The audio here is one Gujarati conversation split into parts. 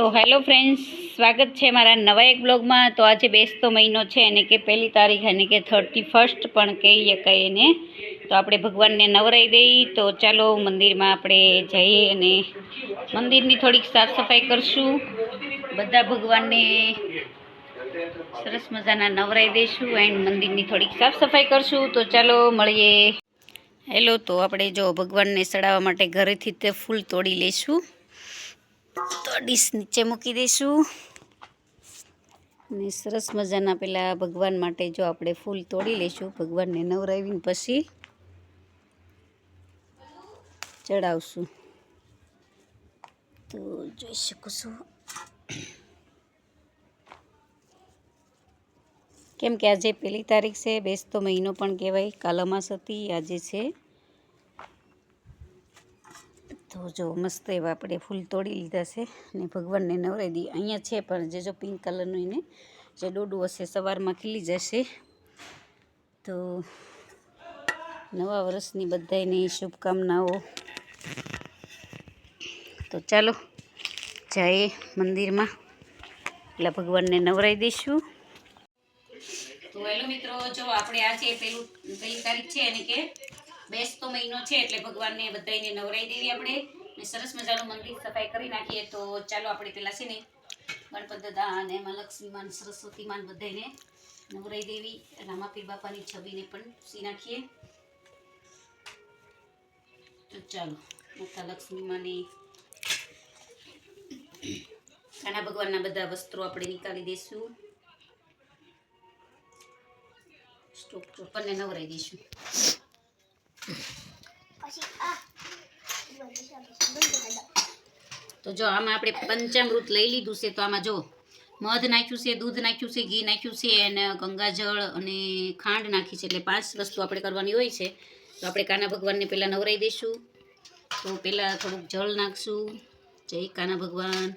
તો હેલો ફ્રેન્ડ્સ, સ્વાગત છે મારા નવા એક બ્લોગમાં. તો આજે બેસતો મહિનો છે અને કે પહેલી તારીખ અને કે થર્ટી ફર્સ્ટ પણ કહીએ કહીએ એને તો આપણે ભગવાનને નવરાઈ દઈ. તો ચાલો મંદિરમાં આપણે જઈએ અને મંદિરની થોડીક સાફ સફાઈ કરશું. બધા ભગવાનને સરસ મજાના નવરાઈ દઈશું એન્ડ મંદિરની થોડીક સાફ સફાઈ કરશું. તો ચાલો મળીએ. હેલો, તો આપણે જો ભગવાનને ચડાવવા માટે ઘરેથી તે ફૂલ તોડી લઈશું તો ડીશ નીચે મૂકી દઈશું. અને સરસ મજાના પેલા ભગવાન માટે જો આપણે ફૂલ તોડી લઈશું. ભગવાનને નવરાવીને પછી ચડાવશું. તો જોઈ શકું છું. કેમ કે આજે પહેલી તારીખ છે, બેસતો મહિનો પણ કહેવાય. કાલમાસ હતી, આજે છે. તો જો, મસ્ત એવા આપણે ફૂલ તોડી લીધા છે ને ભગવાનને નવરાઈ દઈએ. અહીંયા છે પણ જે જો પિંક કલરનું એને જે ડોડું હશે સવારમાં ખીલી જશે. તો નવા વર્ષની બધાને શુભકામનાઓ. તો ચાલો, જઈએ મંદિરમાં. એટલે ભગવાનને નવરાઈ દઈશું. તો હેલો મિત્રો, જો આપણે આજે પેલું પહેલી તારીખ છે અને કે બેસતો મહિનો છે, એટલે ભગવાનને બધાને નવરાઈ દેવી આપણે. ને સરસ મજાનું મંદિર સફાઈ કરી નાખીએ તો ચાલો આપણે પેલા છે ને ગણપત દાદા અને એમાં લક્ષ્મીમાન, સરસ્વતીમાન બધાને નવરાઈ દેવી, રામાપીર બાપાની છબીને પણ સી નાખીએ. તો ચાલો માતા લક્ષ્મીમાની કાના ભગવાનના બધા વસ્ત્રો આપણે નીકાળી દઈશું સ્ટોપ ચોપરને નવરાઈ દઈશું તો જો આમાં આપણે પંચામૃત લઈ લીધું છે, તો આમાં જો મધ નાખ્યું છે, દૂધ નાખ્યું છે, ઘી નાખ્યું છે અને ગંગાજળ અને ખાંડ નાખી છે, એટલે પાંચ વસ્તુ આપણે કરવાની હોય છે. તો આપણે કાના ભગવાનને પહેલાં નવરાઈ દઈશું તો પહેલાં થોડુંક જળ નાખશું. જય કાના ભગવાન,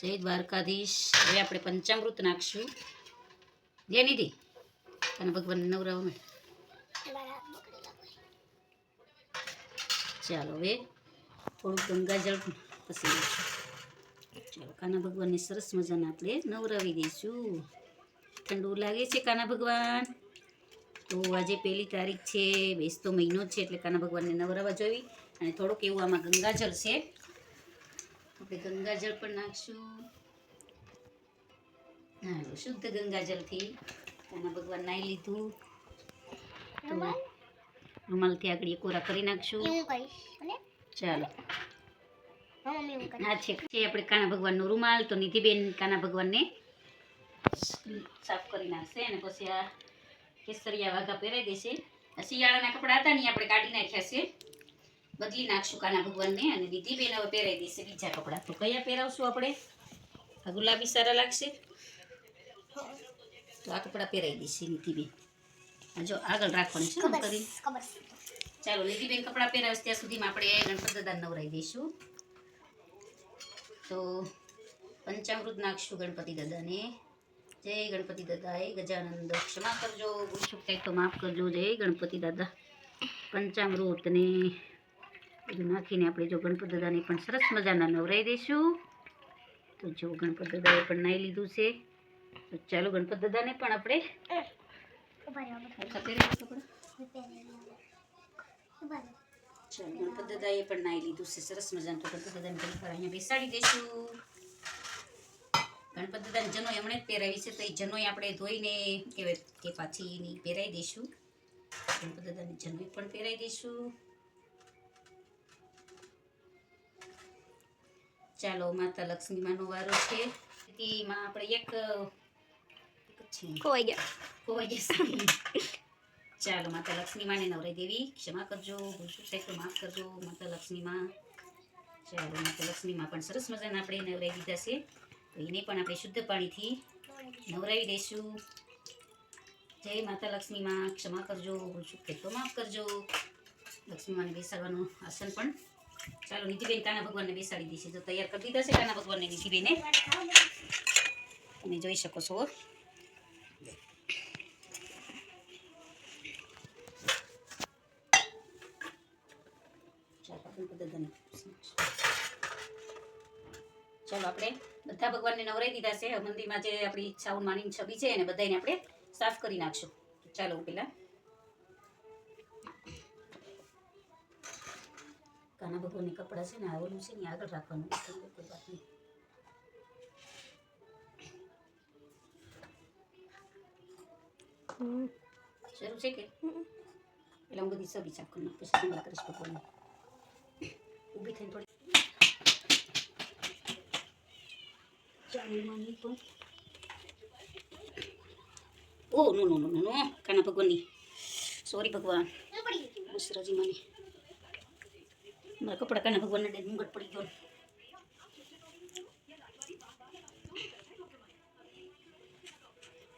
જય દ્વારકાધીશ. હવે આપણે પંચામૃત નાખશું. જય નિધિ. કાના ભગવાનને નવરાવો ચાલો હવે થોડુંક ગંગાજળ પછી ચાલો, કાના ભગવાનને સરસ મજાના આપણે નવરાવી દઈશું. ઠંડુ લાગે છે કાના ભગવાન? તો આજે પહેલી તારીખ છે બેસતો મહિનો છે, એટલે કાના ભગવાનને નવરાવા જોઈ અને થોડુંક એવું આમાં ગંગાજળ છે. આપણે ગંગાજળ પણ નાખશું. હા શુદ્ધ ગંગાજળથી કાના ભગવાન નાહી લીધું. રૂમાલથી આગળ કોરા કરી નાખશું. ચાલો. આ છે છે આપણે કાના ભગવાનનો રૂમાલ તો નિધિબેન કાના ભગવાનને સાફ કરી નાખશે અને પછી આ કેસરિયા વાઘા પહેરાઈ દેશે શિયાળાના કપડાં હતા ને આપણે કાઢી નાખ્યા છે. બદલી નાખશું કાના ભગવાનને અને નિધિબેન હવે પહેરાઈ દેશે બીજા કપડાં. તો કયા પહેરાવશું આપણે? આ ગુલાબી સારા લાગશે? તો આ કપડાં પહેરાઈ દેશે નિધિબેન. જો આગળ રાખવાની છે કરીને ચાલો નિધિબેન કપડાં પહેરાવે ત્યાં સુધીમાં આપણે ગણપત દાદા નવરાઈ દઈશું. તો પંચામૃત નાખશું ગણપતિ દાદાને. જય ગણપતિ દાદા એ ગજાનંદ. ક્ષમા કરજો ભૂલ થાય તો માફ કરજો. જય ગણપતિ દાદા. પંચામૃતને બધું નાખીને આપણે જો ગણપતિ દાદાને પણ સરસ મજાના નવરાઈ દઈશું. તો જો ગણપત દાદાએ પણ નાહી લીધું છે. તો ચાલો ગણપત દાદાને પણ આપણે ગણપતિ દાદાએ પણ નાહી લીધું છે સરસ મજાનું તો ગણપતિ અહીંયા બેસાડી દઈશું ગણપત દાદાને જનોઈ હમણાં જ પહેરાવી છે તો એ જનોઈ આપણે ધોઈને કે કે પાછી એની પહેરાવી દઈશું ગણપત દાદાની જનોઈ પણ પહેરાવી દઈશું ચાલો, માતા લક્ષ્મીમાનો વારો છે. એમાં આપણે એક ખોવાઈ ગયા. ખોવાઈ ગયા ચાલો માતા લક્ષ્મી માને નવરાઈ દેવી. ક્ષમા કરજો ભૂલચૂક સાહેબ તો માફ કરજો માતા લક્ષ્મીમાં. ચાલો માતા લક્ષ્મીમાં પણ સરસ મજાના આપણે નવરાઈ દીધા છે. તો એને પણ આપણે શુદ્ધ પાણીથી નવરાવી દઈશું. જય માતા લક્ષ્મીમાં. ક્ષમા કરજો ભૂલચૂક સાહેબ તો માફ કરજો. લક્ષ્મીમાને બેસાડવાનું આસન પણ. ચાલો નીતિબેન કાના ભગવાનને બેસાડી દઈશું તો તૈયાર કરી દીધા છે કાના ભગવાનને નીતિબેને. તમે જોઈ શકો છો. ચાલો ગણપતિ ચલો આપણે બધા ભગવાનને નવરાઈ દીધા છે. મંદિરમાં જે આપણી ઈચ્છાઓ માની છબી છે એને બધાને આપણે સાફ કરી નાખશું. ચાલો પેલા કાના ભગવાનની કપડાં છે ને આવેલું છે ને આગળ રાખવાનું. કોઈ વાત નહીં શરૂ છે કે? એટલે હું બધી સબી કરી નાખું પછી કરીશ ભગવાનને. ઊભી થઈને થોડી. ચાલીમાની પણ. ઓ, નો નો નો નો નો, કાના ભગવાનની. સોરી ભગવાન. બસરાજી માની મારા કપડા કાના ભગવાનના ડે મુંગટ પડી ગયો.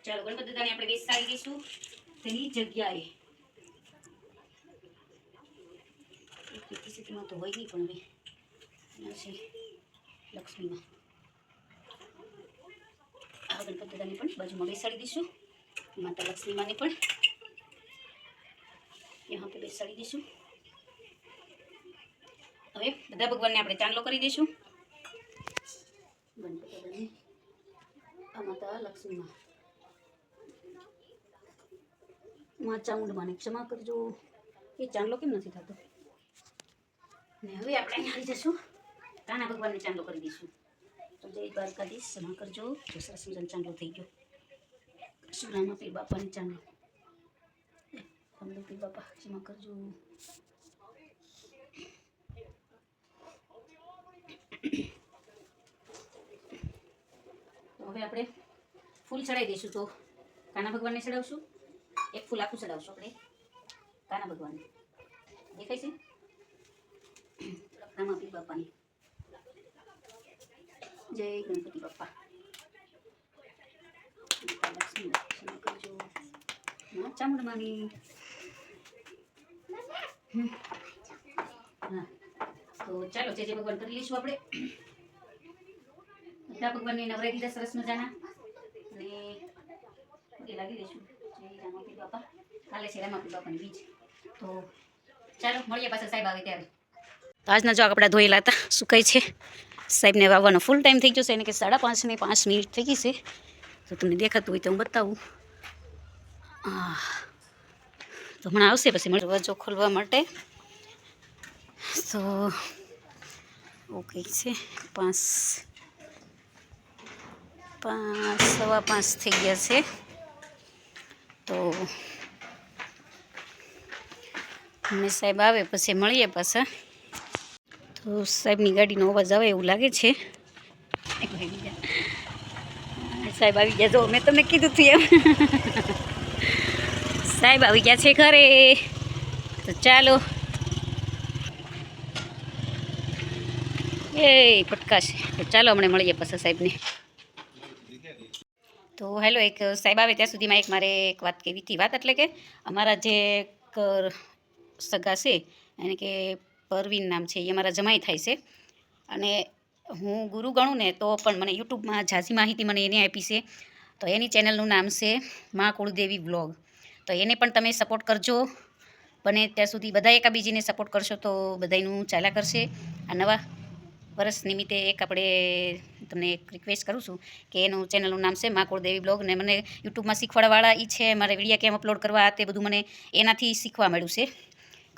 ચાલો, ગણપતિ દાદાને આપણે બેસાડી દઈશું. તેની જગ્યાએ બીજમાં તો હોય નહીં પણ હવે છે લક્ષ્મીમાં આ ગણપત દાદાને પણ બાજુમાં બેસાડી દઈશું માતા લક્ષ્મીમાને પણ યહાં પર બેસાડી દઈશું હવે બધા ભગવાનને આપણે ચાંદલો કરી દઈશું આ માતા લક્ષ્મીમાં માં ચામુંડમાને ક્ષમા કરજો એ ચાંદલો કેમ નથી થતો ને હવે આપણે અહીંયા આવી જશું. કાના ભગવાનને ચાંદલો કરી દઈશું. તો જય દ્વારકાધીશ, ક્ષમા કરજો. જો સરસ ચાંદલો થઈ ગયો. સુરામાં પી બાપાને ચાંદલો રામદેવ પી બાપા, ક્ષમા કરજો. હવે આપણે ફૂલ ચડાવી દઈશું તો. કાના ભગવાનને ચડાવશું? એક ફૂલ આખું ચડાવશું આપણે. કાના ભગવાનને. દેખાય છે? રામાપીર બાપાની જય ગણપતિ બાપા ચામુંડમાની. હા તો ચાલો જે જે ભગવાન કરી લઈશું આપણે બધા ભગવાનને નવરાઈ દીધા સરસ મજાના અને લાગી દઈશું જય રામાપી બાપા કાલે છે રામાપીર બાપાની બીજ તો ચાલો મળીએ પાછા સાહેબ આવે ત્યારે તો આજના જો કપડાં ધોયેલા હતા સુકાય છે? સાહેબને વાવવાનો ફૂલ ટાઈમ થઈ ગયો છે, એને કે સાડા પાંચ ને પાંચ મિનિટ થઈ ગઈ છે. તો તમને દેખાતું હોય તો હું બતાવું. તો હમણાં આવશે પછી દરવાજો ખોલવા માટે. તો ઓકે છે, પાંચ પાંચ, સવા પાંચ થઈ ગયા છે. તો મને સાહેબ આવે પછી મળીએ પાછા. તો સાહેબની ગાડીનો અવાજ આવે એવું લાગે છે. સાહેબ આવી ગયા, જો મેં તમને કીધું હતું એમ. સાહેબ આવી ગયા છે ઘરે. તો ચાલો. એ ફટકાશે તો ચાલો હમણાં મળીએ પાછા સાહેબને. તો હેલો, એક સાહેબ આવે ત્યાં સુધીમાં એક મારે એક વાત કહેવી હતી. વાત એટલે કે અમારા જે સગા છે, એને કે પરવીન નામ છે, એ મારા જમાઈ થાય છે. અને હું ગુરુ ગણું ને તો પણ મને યુટ્યુબમાં ઝાઝી માહિતી મને એને આપી છે. તો એની ચેનલનું નામ છે મા કુળદેવી વ્લોગ. તો એને પણ તમે સપોર્ટ કરજો. બને ત્યાં સુધી બધા એકાબીજીને સપોર્ટ કરશો તો બધાયનું ચાલ્યા કરશે. આ નવા વર્ષ નિમિત્તે એક આપણે તમને એક રિક્વેસ્ટ કરું છું કે એનું ચેનલનું નામ છે મા કુળદેવી બ્લોગ ને મને યુટ્યુબમાં શીખવાડવાળા એ છે, મારે વિડીયા કેમ અપલોડ કરવા તે બધું મને એનાથી શીખવા મળ્યું છે.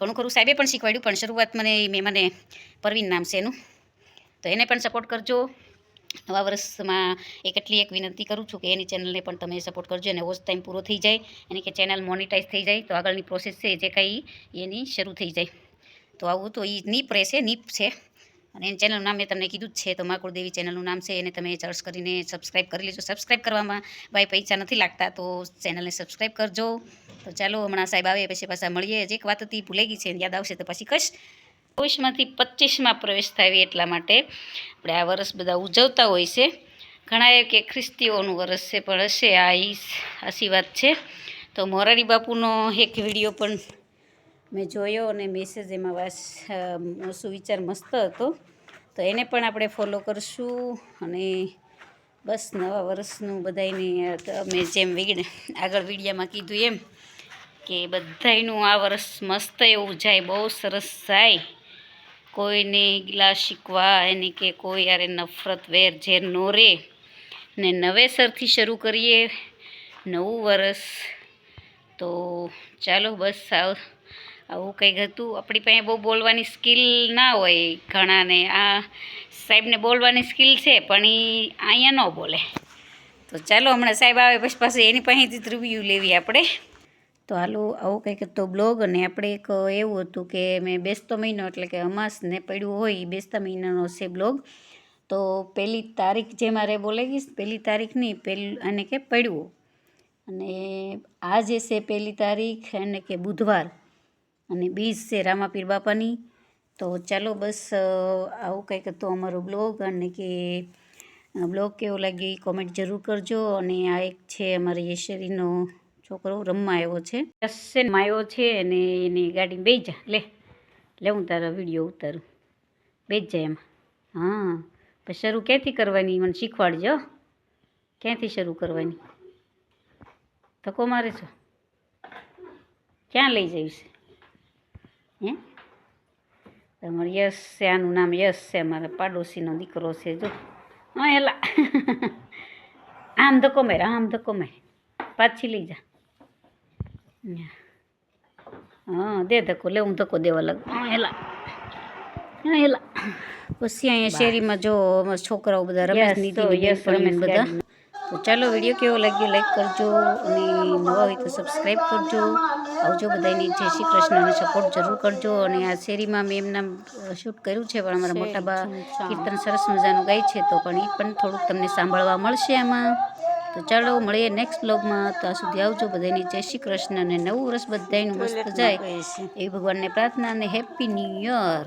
ઘણું ખરું. સાહેબે પણ શીખવાડ્યું, પણ શરૂઆત મને મેં મને પરવીન નામ છે એનું. તો એને પણ સપોર્ટ કરજો. નવા વર્ષમાં એક એટલી એક વિનંતી કરું છું કે એની ચેનલને પણ તમે સપોર્ટ કરજો અને ઓછ ટાઈમ પૂરો થઈ જાય એની કે ચેનલ મોનિટાઈઝ થઈ જાય. તો આગળની પ્રોસેસ છે જે કાંઈ એની શરૂ થઈ જાય. તો આવું તો એ નીપ રહેશે, નીપ છે. અને એની ચેનલનું નામ મેં તમને કીધું જ છે. તો માકુળદેવી ચેનલનું નામ છે. એને તમે સર્ચ કરીને સબસ્ક્રાઈબ કરી લેજો. સબસ્ક્રાઈબ કરવામાં ભાઈ પૈસા નથી લાગતા તો ચેનલને સબસ્ક્રાઈબ કરજો. તો ચાલો હમણાં સાહેબ આવે, પછી પાછા મળીએ. જે એક વાત હતી, ભૂલાઈ ગઈ છે, યાદ આવશે તો પછી કશ ચોવીસમાંથી પચીસમાં પ્રવેશ થાય એટલા માટે આપણે આ વર્ષ બધા ઉજવતા હોય છે. ઘણા એ કે ખ્રિસ્તીઓનું વર્ષ છે, પણ હશે આ આશી વાત છે. તો મોરારી બાપુનો એક વીડિયો પણ મેં જોયો અને મેસેજ એમાં વાસ સુવિચાર મસ્ત હતો. તો એને પણ આપણે ફોલો કરશું અને બસ નવા વર્ષનું બધાને મેં જેમ વિડ આગળ વિડીયામાં કીધું એમ કે બધાયનું આ વર્ષ મસ્ત એવું જાય, બહુ સરસ જાય. કોઈને ગિલા શીખવા, એની કે કોઈ યારે નફરત વેર ઝેર નો રે. ને નવેસરથી શરૂ કરીએ નવું વર્ષ. તો ચાલો બસ આવ આવું કંઈક હતું. આપણી પાસે બહુ બોલવાની સ્કિલ ના હોય ઘણાને. આ સાહેબને બોલવાની સ્કિલ છે, પણ એ અહીંયા ન બોલે. તો ચાલો, હમણાં સાહેબ આવે પછી પાસે એની પાસેથી જ રિવ્યૂ લેવી આપણે. તો હાલો, આવું કંઈક હતો બ્લોગ અને આપણે એક એવું હતું કે મેં બેસતો મહિનો, એટલે કે અમાસને પડ્યું હોય એ બેસતા મહિનાનો છે બ્લોગ તો પહેલી તારીખ જે મારે બોલાવીશ પહેલી તારીખ નહીં પહેલું અને કે પડ્યું અને આ જે છે પહેલી તારીખ અને કે બુધવાર અને બીજ છે રામાપીર બાપાની. તો ચાલો બસ આવું કંઈક હતું અમારો બ્લોગ અને કે બ્લોગ કેવો લાગ્યો એ કોમેન્ટ જરૂર કરજો. અને આ એક છે અમારી યશરીનો છોકરો રમવા આવ્યો છે. યશે આવ્યો છે અને એની ગાડી બે જા. લે લે હું તારા વીડિયો ઉતારું. બેસ જાય એમાં. હા, પછી શરૂ ક્યાંથી કરવાની મને શીખવાડજો. ક્યાંથી શરૂ કરવાની? ધક્કો મારે છો. ક્યાં લઈ જઈશ? હે તમારે યશ છે આનું નામ યશ છે મારા પાડોશીનો દીકરો છે જો હા એલા આમ ધક્કો મેર આમ ધક્કો મેર પાછી લઈ જા હા દે ધક્કો લે હું ધક્કો દેવા લાગ હા એલા હા એલા પછી અહીંયા શેરીમાં જો છોકરાઓ બધા રમેશ નીતિ યસ બધા તો ચાલો વીડિયો કેવો લાગ્યો લાઈક કરજો અને નવા હોય તો સબસ્ક્રાઈબ કરજો આવજો બધાની જય શ્રી કૃષ્ણને સપોર્ટ જરૂર કરજો અને આ શેરીમાં મેં એમના શૂટ કર્યું છે પણ અમારા મોટા બા કીર્તન સરસ મજાનું ગાય છે તો પણ એ પણ થોડુંક તમને સાંભળવા મળશે આમાં. તો ચાલો મળીએ નેક્સ્ટ બ્લોગમાં ત્યાં સુધી આવજો બધાની જય શ્રી કૃષ્ણ અને નવું વર્ષ બધાનું મસ્ત જાય. એવી ભગવાનને પ્રાર્થના અને હેપી ન્યૂ યર